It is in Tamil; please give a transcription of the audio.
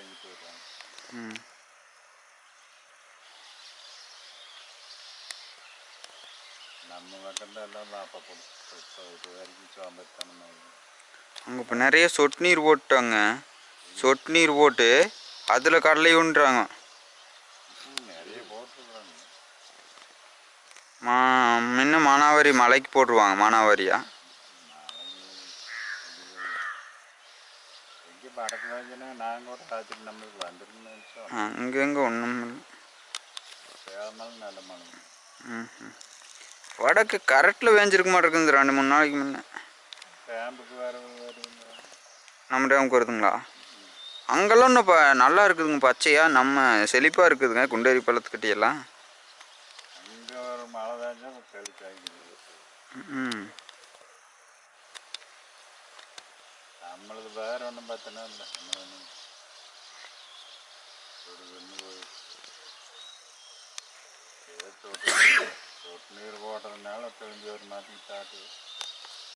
செஞ்சுட்டு வருவாங்க ம். நம்ம எல்லாம் இப்போ இது வரைக்கும் அங்கே இப்போ நிறைய சொட்டு நீர் போட்டாங்க. சொட்டு நீர் போட்டு அதில் கடலை ஊன்றாங்க மா முன்ன மானாவாரி மலைக்கு போட்டுருவாங்க மானாவாரியா? எங்கே வடக்கு வாங்கினா நாங்கள் கூட ராத்திரி நம்மளுக்கு வந்துருன்னு நினச்சோம். அங்கங்கே ஒன்றும் இல்லை. நல்ல மழை ம். வடக்கு கரெக்டில் வேஞ்சிருக்க மாட்டேங்குது ரெண்டு மூணு நாளைக்கு முன்னே. கேம்புக்கு வர வருங்க நம்ம டேமுக்கு வருதுங்களா அங்கெல்லாம் இன்னும் இப்போ நல்லா இருக்குதுங்க பச்சையா நம்ம செழிப்பாக இருக்குதுங்க குண்டேரி பள்ளத்துக்கிட்டேயெல்லாம். அங்கே ஒரு மழை கழிச்சாகிடுது ம். நம்மளுக்கு வேற ஒன்றும் பார்த்தனா இல்லை நம்ம ஒன்றும் ஒரு ஒன்று போய் நீர் நீர் போடுறதுனால தெளிஞ்சு ஒரு மாதிரி தாட்டு